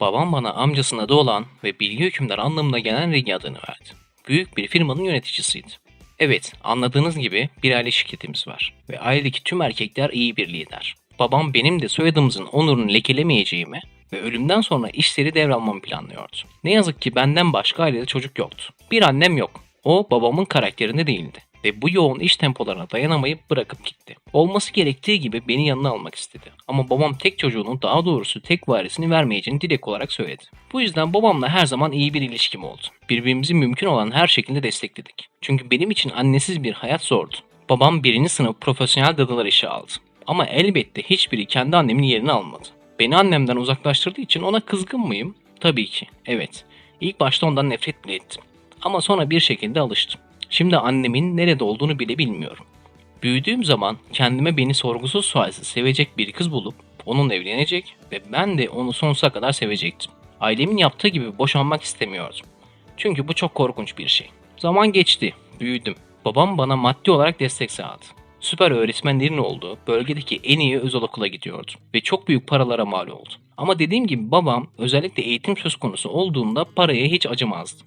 Babam bana amcasının adı olan ve bilgi hükümdar anlamına gelen Regi adını verdi. Büyük bir firmanın yöneticisiydi. Evet, anladığınız gibi bir aile şirketimiz var ve ailedeki tüm erkekler iyi bir lider. Babam benim de soyadımızın onurunu lekelemeyeceğimi ve ölümden sonra işleri devralmamı planlıyordu. Ne yazık ki benden başka ailede çocuk yoktu. Bir annem yok. O babamın karakterinde değildi ve bu yoğun iş tempolarına dayanamayıp bırakıp gitti. Olması gerektiği gibi beni yanına almak istedi. Ama babam tek çocuğunun daha doğrusu tek varisini vermeyeceğini direkt olarak söyledi. Bu yüzden babamla her zaman iyi bir ilişkim oldu. Birbirimizi mümkün olan her şekilde destekledik. Çünkü benim için annesiz bir hayat zordu. Babam birinci sınıf profesyonel dadılar işi aldı. Ama elbette hiçbiri kendi annemin yerini almadı. Beni annemden uzaklaştırdığı için ona kızgın mıyım? Tabii ki, evet. İlk başta ondan nefret bile ettim. Ama sonra bir şekilde alıştım. Şimdi annemin nerede olduğunu bile bilmiyorum. Büyüdüğüm zaman kendime beni sorgusuz sualsiz sevecek bir kız bulup onunla evlenecek ve ben de onu sonsuza kadar sevecektim. Ailemin yaptığı gibi boşanmak istemiyordum. Çünkü bu çok korkunç bir şey. Zaman geçti, büyüdüm. Babam bana maddi olarak destek sağladı. Süper öğretmenlerin olduğu bölgedeki en iyi özel okula gidiyordu ve çok büyük paralara mal oldu. Ama dediğim gibi babam özellikle eğitim söz konusu olduğunda paraya hiç acımazdı.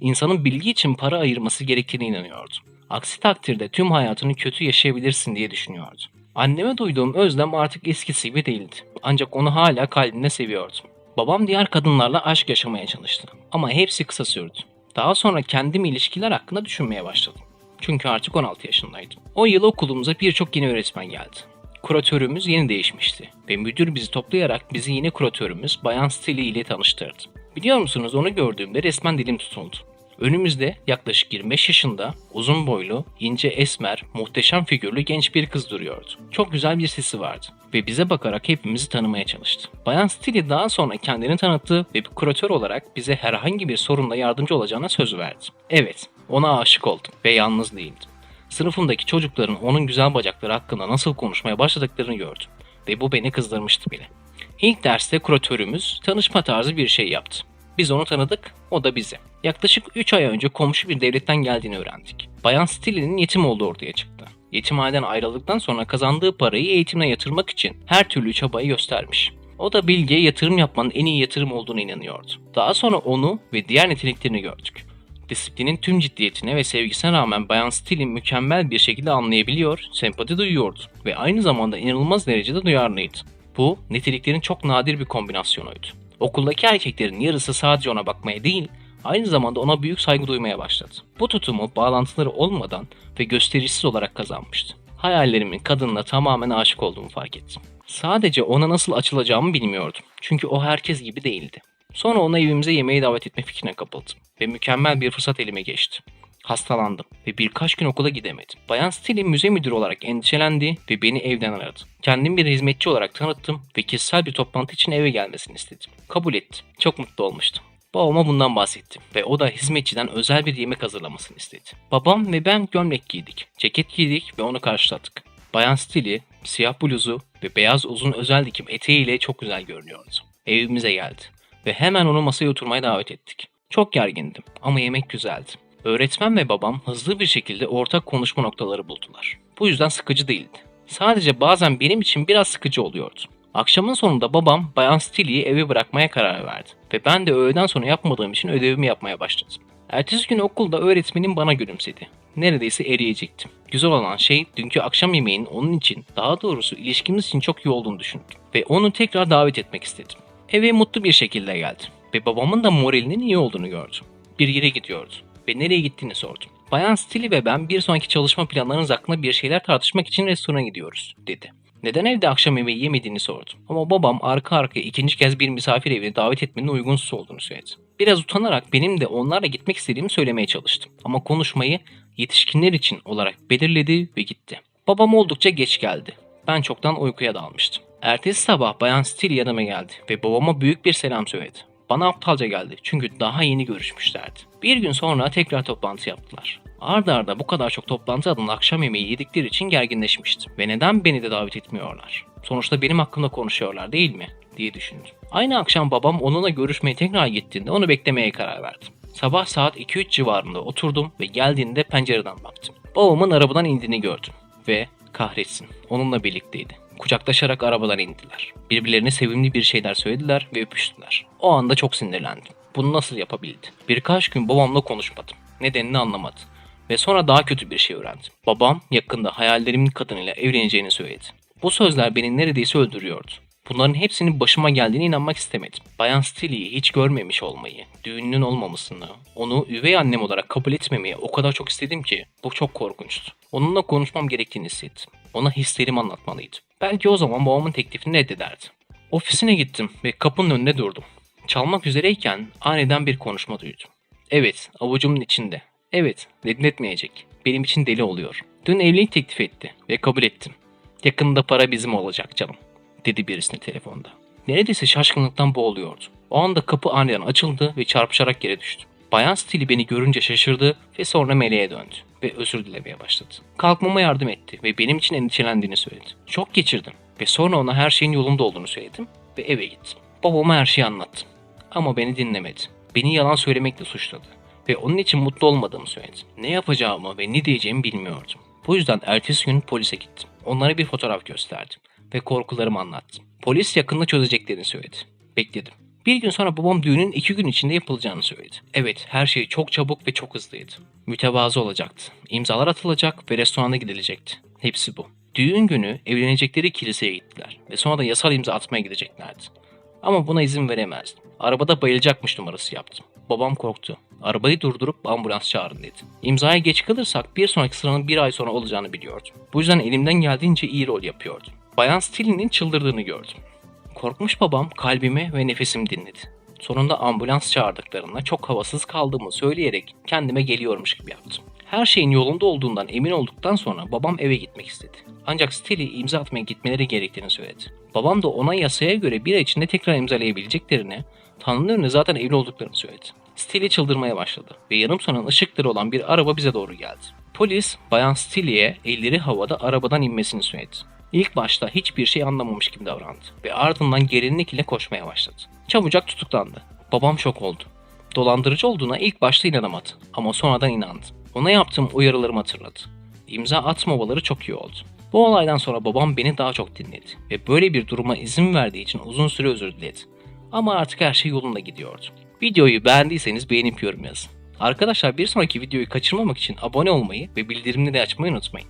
İnsanın bilgi için para ayırması gerektiğine inanıyordu. Aksi takdirde tüm hayatını kötü yaşayabilirsin diye düşünüyordu. Anneme duyduğum özlem artık eskisi gibi değildi. Ancak onu hala kalbimde seviyordum. Babam diğer kadınlarla aşk yaşamaya çalıştı. Ama hepsi kısa sürdü. Daha sonra kendim ilişkiler hakkında düşünmeye başladım. Çünkü artık 16 yaşındaydım. O yıl okulumuza birçok yeni öğretmen geldi. Kuratörümüz yeni değişmişti ve müdür bizi toplayarak bizi yeni kuratörümüz Bayan Stili ile tanıştırdı. Biliyor musunuz onu gördüğümde resmen dilim tutuldu. Önümüzde yaklaşık 25 yaşında, uzun boylu, ince esmer, muhteşem figürlü genç bir kız duruyordu. Çok güzel bir sesi vardı ve bize bakarak hepimizi tanımaya çalıştı. Bayan Stili daha sonra kendini tanıttı ve bir kuratör olarak bize herhangi bir sorunla yardımcı olacağına söz verdi. Evet, ona aşık oldum ve yalnız değildim. Sınıfımdaki çocukların onun güzel bacakları hakkında nasıl konuşmaya başladıklarını gördüm ve bu beni kızdırmıştı bile. İlk derste kuratörümüz tanışma tarzı bir şey yaptı. Biz onu tanıdık, o da bizi. Yaklaşık 3 ay önce komşu bir devletten geldiğini öğrendik. Bayan Stili'nin yetim olduğu ortaya çıktı. Yetimhaneden ayrıldıktan sonra kazandığı parayı eğitimine yatırmak için her türlü çabayı göstermiş. O da Bilge'ye yatırım yapmanın en iyi yatırım olduğunu inanıyordu. Daha sonra onu ve diğer niteliklerini gördük. Disiplinin tüm ciddiyetine ve sevgisine rağmen Bayan Steele mükemmel bir şekilde anlayabiliyor, sempati duyuyordu ve aynı zamanda inanılmaz derecede duyarlıydı. Bu, niteliklerin çok nadir bir kombinasyonuydu. Okuldaki erkeklerin yarısı sadece ona bakmaya değil, aynı zamanda ona büyük saygı duymaya başladı. Bu tutumu bağlantıları olmadan ve gösterişsiz olarak kazanmıştı. Hayallerimin kadınla tamamen aşık olduğumu fark ettim. Sadece ona nasıl açılacağımı bilmiyordum. Çünkü o herkes gibi değildi. Sonra onu evimize yemeğe davet etme fikrine kapıldım ve mükemmel bir fırsat elime geçti. Hastalandım ve birkaç gün okula gidemedim. Bayan Steele müze müdürü olarak endişelendi ve beni evden aradı. Kendimi bir hizmetçi olarak tanıttım ve kişisel bir toplantı için eve gelmesini istedim. Kabul etti. Çok mutlu olmuştum. Babama bundan bahsettim ve o da hizmetçiden özel bir yemek hazırlamasını istedi. Babam ve ben gömlek giydik, ceket giydik ve onu karşıladık. Bayan Steele, siyah bluzu ve beyaz uzun özel dikim eteğiyle çok güzel görünüyordu. Evimize geldi ve hemen onu masaya oturmaya davet ettik. Çok gergindim ama yemek güzeldi. Öğretmen ve babam hızlı bir şekilde ortak konuşma noktaları buldular. Bu yüzden sıkıcı değildi. Sadece bazen benim için biraz sıkıcı oluyordu. Akşamın sonunda babam Bayan Steele'yi eve bırakmaya karar verdi ve ben de öğleden sonra yapmadığım için ödevimi yapmaya başladım. Ertesi gün okulda öğretmenim bana gülümsedi. Neredeyse eriyecektim. Güzel olan şey dünkü akşam yemeğinin onun için, daha doğrusu ilişkimiz için çok iyi olduğunu düşündüm ve onu tekrar davet etmek istedim. Eve mutlu bir şekilde geldim ve babamın da moralinin iyi olduğunu gördüm. Bir yere gidiyordu ve nereye gittiğini sordum. Bayan Stili ve ben bir sonraki çalışma planlarınız hakkında bir şeyler tartışmak için restorana gidiyoruz dedi. Neden evde akşam yemeği yemediğini sordum. Ama babam arka arkaya ikinci kez bir misafir evine davet etmenin uygunsuz olduğunu söyledi. Biraz utanarak benim de onlarla gitmek istediğimi söylemeye çalıştım. Ama konuşmayı yetişkinler için olarak belirledi ve gitti. Babam oldukça geç geldi. Ben çoktan uykuya dalmıştım. Ertesi sabah Bayan Steele yanıma geldi ve babama büyük bir selam söyledi. Bana aptalca geldi çünkü daha yeni görüşmüşlerdi. Bir gün sonra tekrar toplantı yaptılar. Arda arda bu kadar çok toplantı adında akşam yemeği yedikleri için gerginleşmiştim. Ve neden beni de davet etmiyorlar? Sonuçta benim hakkımda konuşuyorlar değil mi? diye düşündüm. Aynı akşam babam onunla görüşmeye tekrar gittiğinde onu beklemeye karar verdim. Sabah saat 2-3 civarında oturdum ve geldiğinde pencereden baktım. Babamın arabadan indiğini gördüm ve kahretsin onunla birlikteydi. Kucaklaşarak arabadan indiler. Birbirlerine sevimli bir şeyler söylediler ve öpüştüler. O anda çok sinirlendim. Bunu nasıl yapabildi? Birkaç gün babamla konuşmadım. Nedenini anlamadı. Ve sonra daha kötü bir şey öğrendim. Babam yakında hayallerimin kadınıyla evleneceğini söyledi. Bu sözler beni neredeyse öldürüyordu. Bunların hepsinin başıma geldiğine inanmak istemedim. Bayan Stilly'yi hiç görmemiş olmayı, düğününün olmamasını, onu üvey annem olarak kabul etmemeyi o kadar çok istedim ki bu çok korkunçtu. Onunla konuşmam gerektiğini hissettim. Ona hislerimi anlatmalıydım. Belki o zaman babamın teklifini reddederdi. Ofisine gittim ve kapının önünde durdum. Çalmak üzereyken aniden bir konuşma duydum. Evet, avucumun içinde. Evet, reddetmeyecek. Benim için deli oluyor. Dün evlilik teklif etti ve kabul ettim. Yakında para bizim olacak canım, dedi birisine telefonda. Neredeyse şaşkınlıktan boğuluyordu. O anda kapı aniden açıldı ve çarpışarak yere düştü. Bayan Steele beni görünce şaşırdı ve sonra meleğe döndü ve özür dilemeye başladı. Kalkmama yardım etti ve benim için endişelendiğini söyledi. Çok geçirdim ve sonra ona her şeyin yolunda olduğunu söyledim ve eve gittim. Babama her şeyi anlattım. Ama beni dinlemedi. Beni yalan söylemekle suçladı ve onun için mutlu olmadığımı söyledi. Ne yapacağımı ve ne diyeceğimi bilmiyordum. Bu yüzden ertesi gün polise gittim. Onlara bir fotoğraf gösterdim ve korkularımı anlattım. Polis yakında çözeceklerini söyledi. Bekledim. Bir gün sonra babam düğünün iki gün içinde yapılacağını söyledi. Evet, her şey çok çabuk ve çok hızlıydı. Mütevazı olacaktı. İmzalar atılacak ve restorana gidilecekti. Hepsi bu. Düğün günü evlenecekleri kiliseye gittiler ve sonra da yasal imza atmaya gideceklerdi. Ama buna izin veremezdim. Arabada bayılacakmış numarası yaptım. Babam korktu. Arabayı durdurup ambulans çağırın dedi. İmzaya geç kalırsak bir sonraki sıranın bir ay sonra olacağını biliyordum. Bu yüzden elimden geldiğince iyi rol yapıyordum. Bayan Steele'nin çıldırdığını gördüm. Korkmuş babam kalbimi ve nefesimi dinledi. Sonunda ambulans çağırdıklarında çok havasız kaldığımı söyleyerek kendime geliyormuş gibi yaptım. Her şeyin yolunda olduğundan emin olduktan sonra babam eve gitmek istedi. Ancak Steely imza atmaya gitmeleri gerektiğini söyledi. Babam da ona yasaya göre bir ay içinde tekrar imzalayabileceklerini, Tanrı'nın önüne zaten evli olduklarını söyledi. Steely çıldırmaya başladı ve yarım sonranın ışıkları olan bir araba bize doğru geldi. Polis, Bayan Steely'e elleri havada arabadan inmesini söyledi. İlk başta hiçbir şey anlamamış gibi davrandı ve ardından gelinlik ile koşmaya başladı. Çabucak tutuklandı. Babam şok oldu. Dolandırıcı olduğuna ilk başta inanamadı ama sonradan inandı. Ona yaptığım uyarılarımı hatırladı. İmza atmamaları çok iyi oldu. Bu olaydan sonra babam beni daha çok dinledi ve böyle bir duruma izin verdiği için uzun süre özür diledi. Ama artık her şey yolunda gidiyordu. Videoyu beğendiyseniz beğenip yorum yazın. Arkadaşlar bir sonraki videoyu kaçırmamak için abone olmayı ve bildirimleri açmayı unutmayın.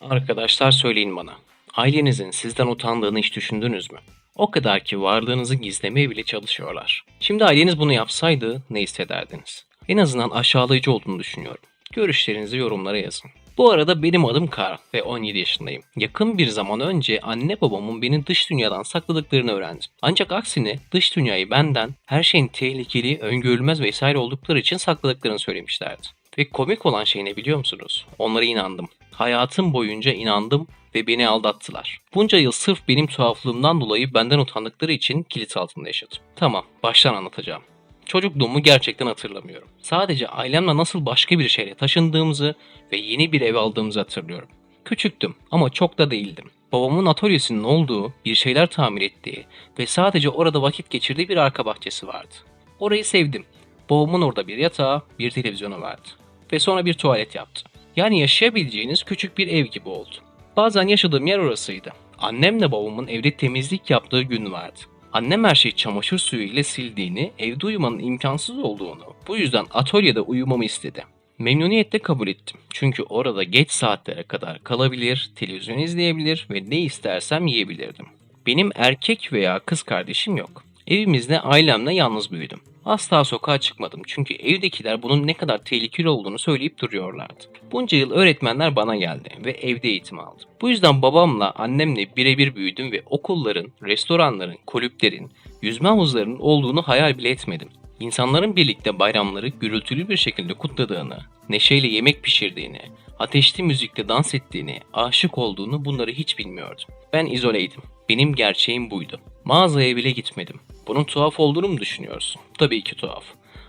Arkadaşlar söyleyin bana. Ailenizin sizden utandığını hiç düşündünüz mü? O kadar ki varlığınızı gizlemeye bile çalışıyorlar. Şimdi aileniz bunu yapsaydı ne hissederdiniz? En azından aşağılayıcı olduğunu düşünüyorum. Görüşlerinizi yorumlara yazın. Bu arada benim adım Karl ve 17 yaşındayım. Yakın bir zaman önce anne babamın beni dış dünyadan sakladıklarını öğrendim. Ancak aksine dış dünyayı benden her şeyin tehlikeli, öngörülmez vesaire oldukları için sakladıklarını söylemişlerdi. Ve komik olan şey ne biliyor musunuz? Onlara inandım. Hayatım boyunca inandım ve beni aldattılar. Bunca yıl sırf benim tuhaflığımdan dolayı benden utandıkları için kilit altında yaşadım. Tamam, baştan anlatacağım. Çocukluğumu gerçekten hatırlamıyorum. Sadece ailemle nasıl başka bir şehre taşındığımızı ve yeni bir ev aldığımızı hatırlıyorum. Küçüktüm ama çok da değildim. Babamın atölyesinin olduğu, bir şeyler tamir ettiği ve sadece orada vakit geçirdiği bir arka bahçesi vardı. Orayı sevdim. Babamın orada bir yatağı, bir televizyonu vardı. Ve sonra bir tuvalet yaptı. Yani yaşayabileceğiniz küçük bir ev gibi oldu. Bazen yaşadığım yer orasıydı. Annemle babamın evde temizlik yaptığı gün vardı. Annem her şeyi çamaşır suyu ile sildiğini, evde uyumanın imkansız olduğunu, bu yüzden atölyede uyumamı istedi. Memnuniyetle kabul ettim. Çünkü orada geç saatlere kadar kalabilir, televizyon izleyebilir ve ne istersem yiyebilirdim. Benim erkek veya kız kardeşim yok. Evimizde ailemle yalnız büyüdüm. Asla sokağa çıkmadım çünkü evdekiler bunun ne kadar tehlikeli olduğunu söyleyip duruyorlardı. Bunca yıl öğretmenler bana geldi ve evde eğitim aldım. Bu yüzden babamla annemle birebir büyüdüm ve okulların, restoranların, kulüplerin, yüzme havuzlarının olduğunu hayal bile etmedim. İnsanların birlikte bayramları gürültülü bir şekilde kutladığını, neşeyle yemek pişirdiğini, ateşli müzikle dans ettiğini, aşık olduğunu bunları hiç bilmiyordum. Ben izoleydim. Benim gerçeğim buydu. Mağazaya bile gitmedim. Bunun tuhaf olduğunu mu düşünüyorsun? Tabii ki tuhaf.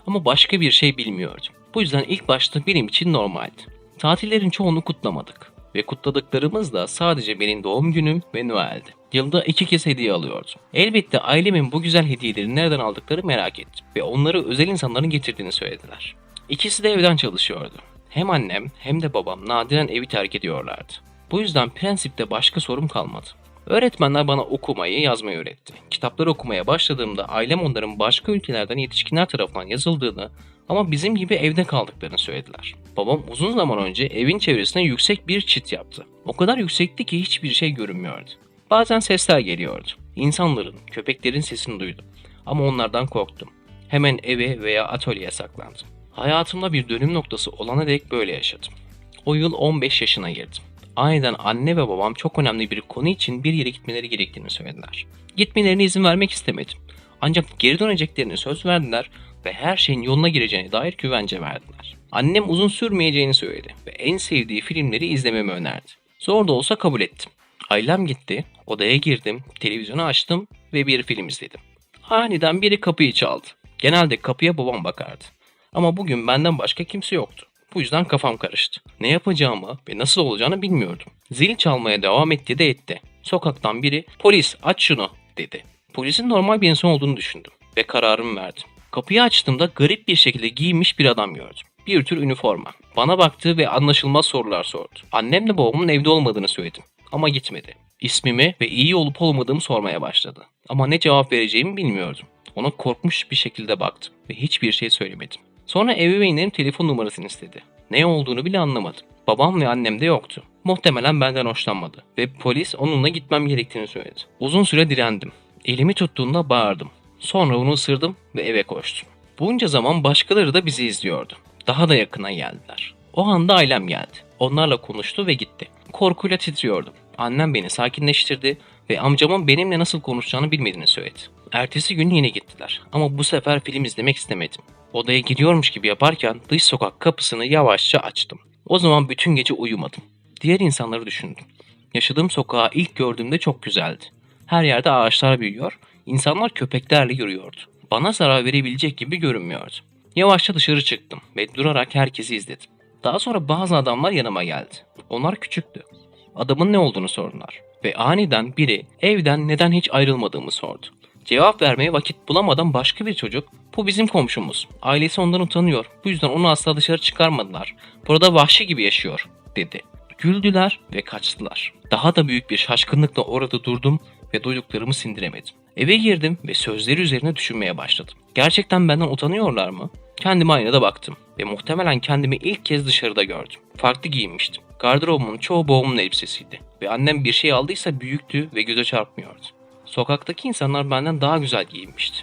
Ama başka bir şey bilmiyordum. Bu yüzden ilk başta benim için normaldi. Tatillerin çoğunu kutlamadık. Ve kutladıklarımız da sadece benim doğum günüm ve Noel'di. Yılda iki kez hediye alıyordum. Elbette ailemin bu güzel hediyeleri nereden aldıkları merak ettim. Ve onları özel insanların getirdiğini söylediler. İkisi de evden çalışıyordu. Hem annem hem de babam nadiren evi terk ediyorlardı. Bu yüzden prensipte başka sorum kalmadı. Öğretmenler bana okumayı, yazmayı öğretti. Kitapları okumaya başladığımda ailem onların başka ülkelerden yetişkinler tarafından yazıldığını ama bizim gibi evde kaldıklarını söylediler. Babam uzun zaman önce evin çevresine yüksek bir çit yaptı. O kadar yüksekti ki hiçbir şey görünmüyordu. Bazen sesler geliyordu. İnsanların, köpeklerin sesini duydum. Ama onlardan korktum. Hemen eve veya atölyeye saklandım. Hayatımda bir dönüm noktası olana dek böyle yaşadım. O yıl 15 yaşına girdim. Aniden anne ve babam çok önemli bir konu için bir yere gitmeleri gerektiğini söylediler. Gitmelerine izin vermek istemedim. Ancak geri döneceklerini söz verdiler ve her şeyin yoluna gireceğine dair güvence verdiler. Annem uzun sürmeyeceğini söyledi ve en sevdiği filmleri izlememi önerdi. Zor da olsa kabul ettim. Ailem gitti, odaya girdim, televizyonu açtım ve bir film izledim. Aniden biri kapıyı çaldı. Genelde kapıya babam bakardı. Ama bugün benden başka kimse yoktu. Bu yüzden kafam karıştı. Ne yapacağımı ve nasıl olacağını bilmiyordum. Zil çalmaya devam etti de etti. Sokaktan biri polis aç şunu dedi. Polisin normal bir insan olduğunu düşündüm ve kararımı verdim. Kapıyı açtığımda garip bir şekilde giyinmiş bir adam gördüm. Bir tür üniforma. Bana baktı ve anlaşılmaz sorular sordu. Annemle babamın evde olmadığını söyledim ama gitmedi. İsmimi ve iyi olup olmadığımı sormaya başladı. Ama ne cevap vereceğimi bilmiyordum. Ona korkmuş bir şekilde baktım ve hiçbir şey söylemedim. Sonra ebeveynlerim telefon numarasını istedi. Ne olduğunu bile anlamadım. Babam ve annem de yoktu. Muhtemelen benden hoşlanmadı ve polis onunla gitmem gerektiğini söyledi. Uzun süre direndim. Elimi tuttuğunda bağırdım. Sonra onu ısırdım ve eve koştum. Bunca zaman başkaları da bizi izliyordu. Daha da yakına geldiler. O anda ailem geldi. Onlarla konuştu ve gitti. Korkuyla titriyordum. Annem beni sakinleştirdi ve amcamın benimle nasıl konuşacağını bilmediğini söyledi. Ertesi gün yine gittiler ama bu sefer film izlemek istemedim. Odaya giriyormuş gibi yaparken dış sokak kapısını yavaşça açtım. O zaman bütün gece uyumadım. Diğer insanları düşündüm. Yaşadığım sokağı ilk gördüğümde çok güzeldi. Her yerde ağaçlar büyüyor, insanlar köpeklerle yürüyordu. Bana zarar verebilecek gibi görünmüyordu. Yavaşça dışarı çıktım ve durarak herkesi izledim. Daha sonra bazı adamlar yanıma geldi. Onlar küçüktü. Adamın ne olduğunu sordular. Ve aniden biri evden neden hiç ayrılmadığımı sordu. Cevap vermeye vakit bulamadan başka bir çocuk, bu bizim komşumuz. Ailesi ondan utanıyor. Bu yüzden onu asla dışarı çıkarmadılar. Burada vahşi gibi yaşıyor, dedi. Güldüler ve kaçtılar. Daha da büyük bir şaşkınlıkla orada durdum ve duyduklarımı sindiremedim. Eve girdim ve sözleri üzerine düşünmeye başladım. Gerçekten benden utanıyorlar mı? Kendime aynada baktım ve muhtemelen kendimi ilk kez dışarıda gördüm. Farklı giyinmiştim. Gardırobumun çoğu babamın elbisesiydi ve annem bir şey aldıysa büyüktü ve göze çarpmıyordu. Sokaktaki insanlar benden daha güzel giyinmişti.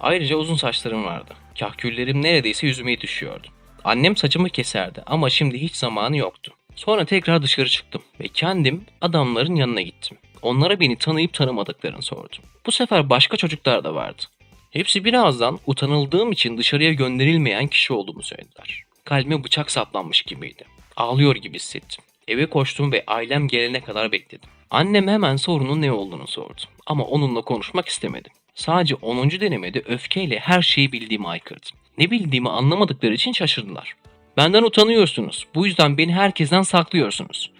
Ayrıca uzun saçlarım vardı. Kahküllerim neredeyse yüzüme düşüyordu. Annem saçımı keserdi ama şimdi hiç zamanı yoktu. Sonra tekrar dışarı çıktım ve kendim adamların yanına gittim. Onlara beni tanıyıp tanımadıklarını sordum. Bu sefer başka çocuklar da vardı. Hepsi birazdan utanıldığım için dışarıya gönderilmeyen kişi olduğumu söylediler. Kalbime bıçak saplanmış gibiydi. Ağlıyor gibi hissettim. Eve koştum ve ailem gelene kadar bekledim. Annem hemen sorunun ne olduğunu sordu. Ama onunla konuşmak istemedim. Sadece 10. denemede öfkeyle her şeyi bildiğimi aykırdım. Ne bildiğimi anlamadıkları için şaşırdılar. Benden utanıyorsunuz. Bu yüzden beni herkesten saklıyorsunuz.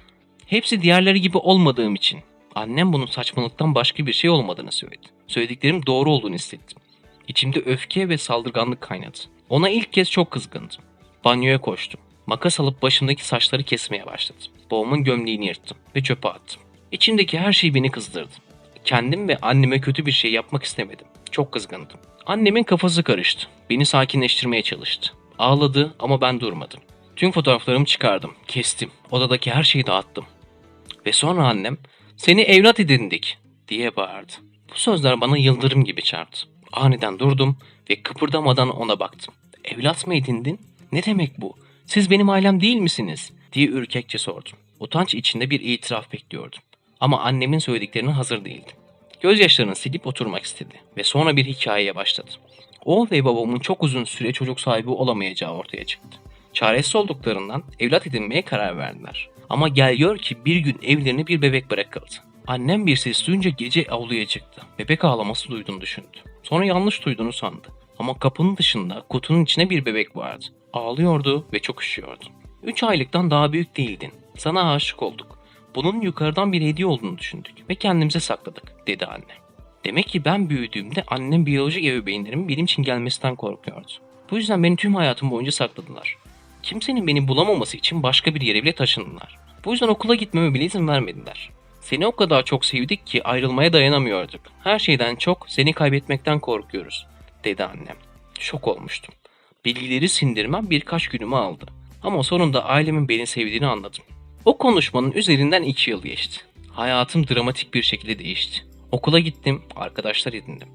Hepsi diğerleri gibi olmadığım için. Annem bunun saçmalıktan başka bir şey olmadığını söyledi. Söylediklerim doğru olduğunu hissettim. İçimde öfke ve saldırganlık kaynadı. Ona ilk kez çok kızgındım. Banyoya koştum. Makas alıp başımdaki saçları kesmeye başladım. Babamın gömleğini yırttım ve çöpe attım. İçimdeki her şey beni kızdırdı. Kendim ve anneme kötü bir şey yapmak istemedim. Çok kızgındım. Annemin kafası karıştı. Beni sakinleştirmeye çalıştı. Ağladı ama ben durmadım. Tüm fotoğraflarımı çıkardım, kestim. Odadaki her şeyi dağıttım. Ve sonra annem, seni evlat edindik diye bağırdı. Bu sözler bana yıldırım gibi çarptı. Aniden durdum ve kıpırdamadan ona baktım. Evlat mı edindin? Ne demek bu? Siz benim ailem değil misiniz? diye ürkekçe sordum. Utanç içinde bir itiraf bekliyordum. Ama annemin söylediklerine hazır değildim. Gözyaşlarını silip oturmak istedi ve sonra bir hikayeye başladı. O ve babamın çok uzun süre çocuk sahibi olamayacağı ortaya çıktı. Çaresiz olduklarından evlat edinmeye karar verdiler. Ama gel gör ki bir gün evlerine bir bebek bırakıldı. Annem bir ses duyunca gece avluya çıktı. Bebek ağlaması duyduğunu düşündü. Sonra yanlış duyduğunu sandı. Ama kapının dışında kutunun içine bir bebek vardı. Ağlıyordu ve çok üşüyordu. Üç aylıktan daha büyük değildin. Sana aşık olduk. Bunun yukarıdan bir hediye olduğunu düşündük ve kendimize sakladık, dedi anne. Demek ki ben büyüdüğümde annem biyolojik ebeveynlerimin benim için gelmesinden korkuyordu. Bu yüzden beni tüm hayatım boyunca sakladılar. Kimsenin beni bulamaması için başka bir yere bile taşındılar. Bu yüzden okula gitmeme bile izin vermediler. Seni o kadar çok sevdik ki ayrılmaya dayanamıyorduk. Her şeyden çok seni kaybetmekten korkuyoruz, dedi annem. Şok olmuştum. Bilgileri sindirmem birkaç günümü aldı. Ama sonunda ailemin beni sevdiğini anladım. O konuşmanın üzerinden iki yıl geçti. Hayatım dramatik bir şekilde değişti. Okula gittim, arkadaşlar edindim.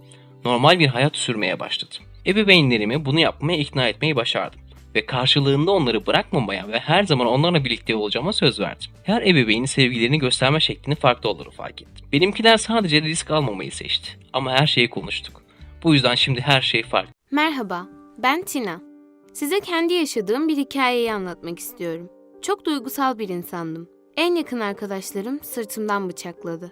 Normal bir hayat sürmeye başladım. Ebeveynlerimi bunu yapmaya ikna etmeyi başardım. Ve karşılığında onları bırakmamaya ve her zaman onlarla birlikte olacağıma söz verdim. Her ebeveynin sevgilerini gösterme şeklini farklı olduğunu fark ettim. Benimkiler sadece risk almamayı seçti. Ama her şeyi konuştuk. Bu yüzden şimdi her şey farklı. Merhaba, ben Tina. Size kendi yaşadığım bir hikayeyi anlatmak istiyorum. Çok duygusal bir insandım. En yakın arkadaşlarım sırtımdan bıçakladı.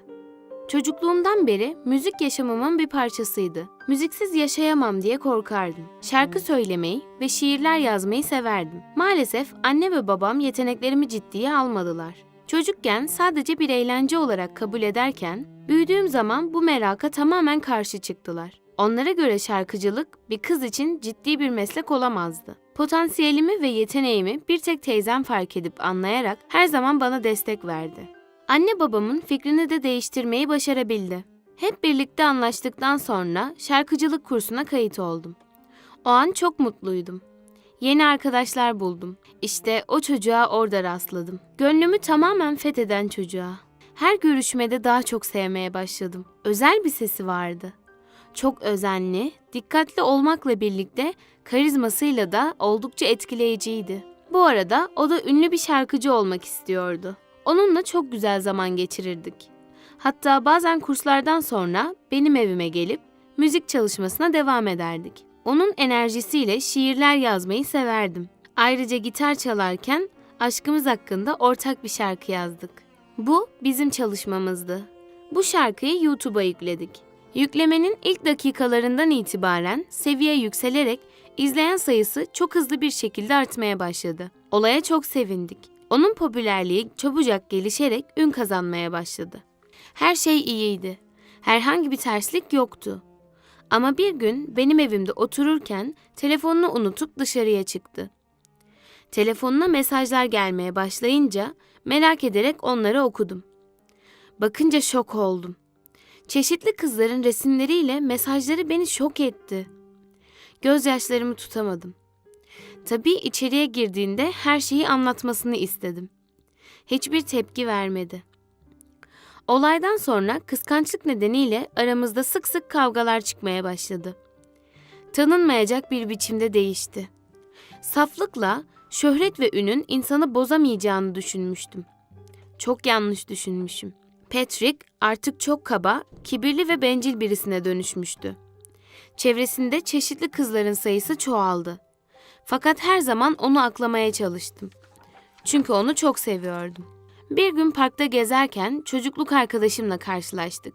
Çocukluğumdan beri müzik yaşamımın bir parçasıydı. Müziksiz yaşayamam diye korkardım. Şarkı söylemeyi ve şiirler yazmayı severdim. Maalesef anne ve babam yeteneklerimi ciddiye almadılar. Çocukken sadece bir eğlence olarak kabul ederken, büyüdüğüm zaman bu meraka tamamen karşı çıktılar. Onlara göre şarkıcılık bir kız için ciddi bir meslek olamazdı. Potansiyelimi ve yeteneğimi bir tek teyzem fark edip anlayarak her zaman bana destek verdi. Anne babamın fikrini de değiştirmeyi başarabildi. Hep birlikte anlaştıktan sonra şarkıcılık kursuna kayıt oldum. O an çok mutluydum. Yeni arkadaşlar buldum. İşte o çocuğa orada rastladım. Gönlümü tamamen fetheden çocuğa. Her görüşmede daha çok sevmeye başladım. Özel bir sesi vardı. Çok özenli, dikkatli olmakla birlikte karizmasıyla da oldukça etkileyiciydi. Bu arada o da ünlü bir şarkıcı olmak istiyordu. Onunla çok güzel zaman geçirirdik. Hatta bazen kurslardan sonra benim evime gelip müzik çalışmasına devam ederdik. Onun enerjisiyle şiirler yazmayı severdim. Ayrıca gitar çalarken aşkımız hakkında ortak bir şarkı yazdık. Bu bizim çalışmamızdı. Bu şarkıyı YouTube'a yükledik. Yüklemenin ilk dakikalarından itibaren seviye yükselerek izleyen sayısı çok hızlı bir şekilde artmaya başladı. Olaya çok sevindik. Onun popülerliği çabucak gelişerek ün kazanmaya başladı. Her şey iyiydi. Herhangi bir terslik yoktu. Ama bir gün benim evimde otururken telefonunu unutup dışarıya çıktı. Telefonuna mesajlar gelmeye başlayınca merak ederek onları okudum. Bakınca şok oldum. Çeşitli kızların resimleriyle mesajları beni şok etti. Gözyaşlarımı tutamadım. Tabii içeriye girdiğinde her şeyi anlatmasını istedim. Hiçbir tepki vermedi. Olaydan sonra kıskançlık nedeniyle aramızda sık sık kavgalar çıkmaya başladı. Tanınmayacak bir biçimde değişti. Saflıkla şöhret ve ünün insanı bozamayacağını düşünmüştüm. Çok yanlış düşünmüşüm. Patrick artık çok kaba, kibirli ve bencil birisine dönüşmüştü. Çevresinde çeşitli kızların sayısı çoğaldı. Fakat her zaman onu aklamaya çalıştım. Çünkü onu çok seviyordum. Bir gün parkta gezerken çocukluk arkadaşımla karşılaştık.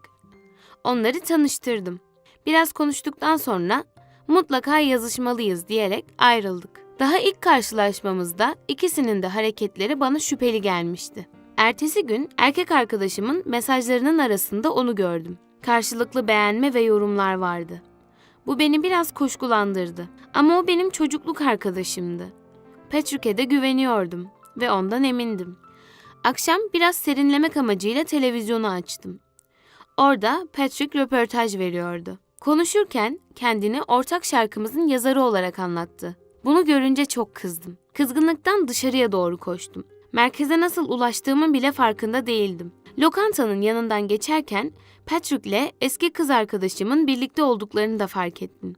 Onları tanıştırdım. Biraz konuştuktan sonra mutlaka yazışmalıyız diyerek ayrıldık. Daha ilk karşılaşmamızda ikisinin de hareketleri bana şüpheli gelmişti. Ertesi gün erkek arkadaşımın mesajlarının arasında onu gördüm. Karşılıklı beğenme ve yorumlar vardı. Bu beni biraz kuşkulandırdı. Ama o benim çocukluk arkadaşımdı. Patrick'e de güveniyordum ve ondan emindim. Akşam biraz serinlemek amacıyla televizyonu açtım. Orada Patrick röportaj veriyordu. Konuşurken kendini ortak şarkımızın yazarı olarak anlattı. Bunu görünce çok kızdım. Kızgınlıktan dışarıya doğru koştum. Merkeze nasıl ulaştığımın bile farkında değildim. Lokantanın yanından geçerken Patrick'le eski kız arkadaşımın birlikte olduklarını da fark ettim.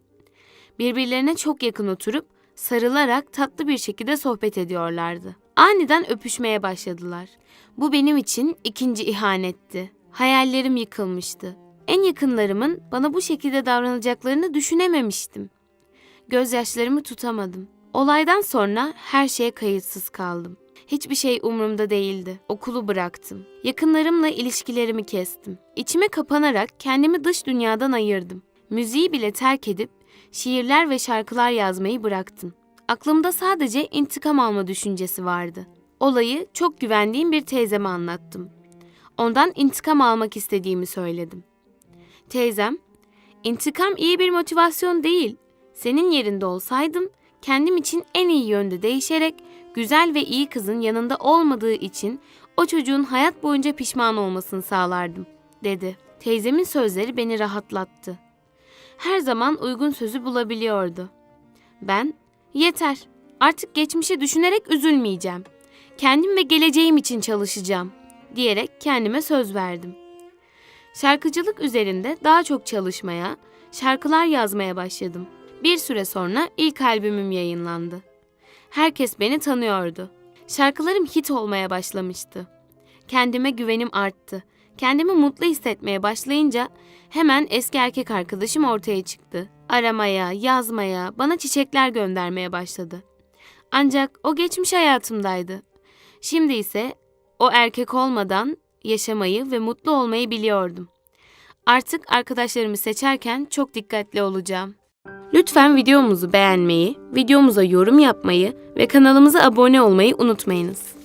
Birbirlerine çok yakın oturup sarılarak tatlı bir şekilde sohbet ediyorlardı. Aniden öpüşmeye başladılar. Bu benim için ikinci ihanetti. Hayallerim yıkılmıştı. En yakınlarımın bana bu şekilde davranacaklarını düşünememiştim. Gözyaşlarımı tutamadım. Olaydan sonra her şeye kayıtsız kaldım. Hiçbir şey umurumda değildi. Okulu bıraktım. Yakınlarımla ilişkilerimi kestim. İçime kapanarak kendimi dış dünyadan ayırdım. Müziği bile terk edip şiirler ve şarkılar yazmayı bıraktım. Aklımda sadece intikam alma düşüncesi vardı. Olayı çok güvendiğim bir teyzeme anlattım. Ondan intikam almak istediğimi söyledim. Teyzem, intikam iyi bir motivasyon değil. Senin yerinde olsaydım kendim için en iyi yönde değişerek güzel ve iyi kızın yanında olmadığı için o çocuğun hayat boyunca pişman olmasını sağlardım, dedi. Teyzemin sözleri beni rahatlattı. Her zaman uygun sözü bulabiliyordu. Ben, yeter, artık geçmişi düşünerek üzülmeyeceğim. Kendim ve geleceğim için çalışacağım, diyerek kendime söz verdim. Şarkıcılık üzerinde daha çok çalışmaya, şarkılar yazmaya başladım. Bir süre sonra ilk albümüm yayınlandı. Herkes beni tanıyordu. Şarkılarım hit olmaya başlamıştı. Kendime güvenim arttı. Kendimi mutlu hissetmeye başlayınca hemen eski erkek arkadaşım ortaya çıktı. Aramaya, yazmaya, bana çiçekler göndermeye başladı. Ancak o geçmiş hayatımdaydı. Şimdi ise o erkek olmadan yaşamayı ve mutlu olmayı biliyordum. Artık arkadaşlarımı seçerken çok dikkatli olacağım. Lütfen videomuzu beğenmeyi, videomuza yorum yapmayı ve kanalımıza abone olmayı unutmayınız.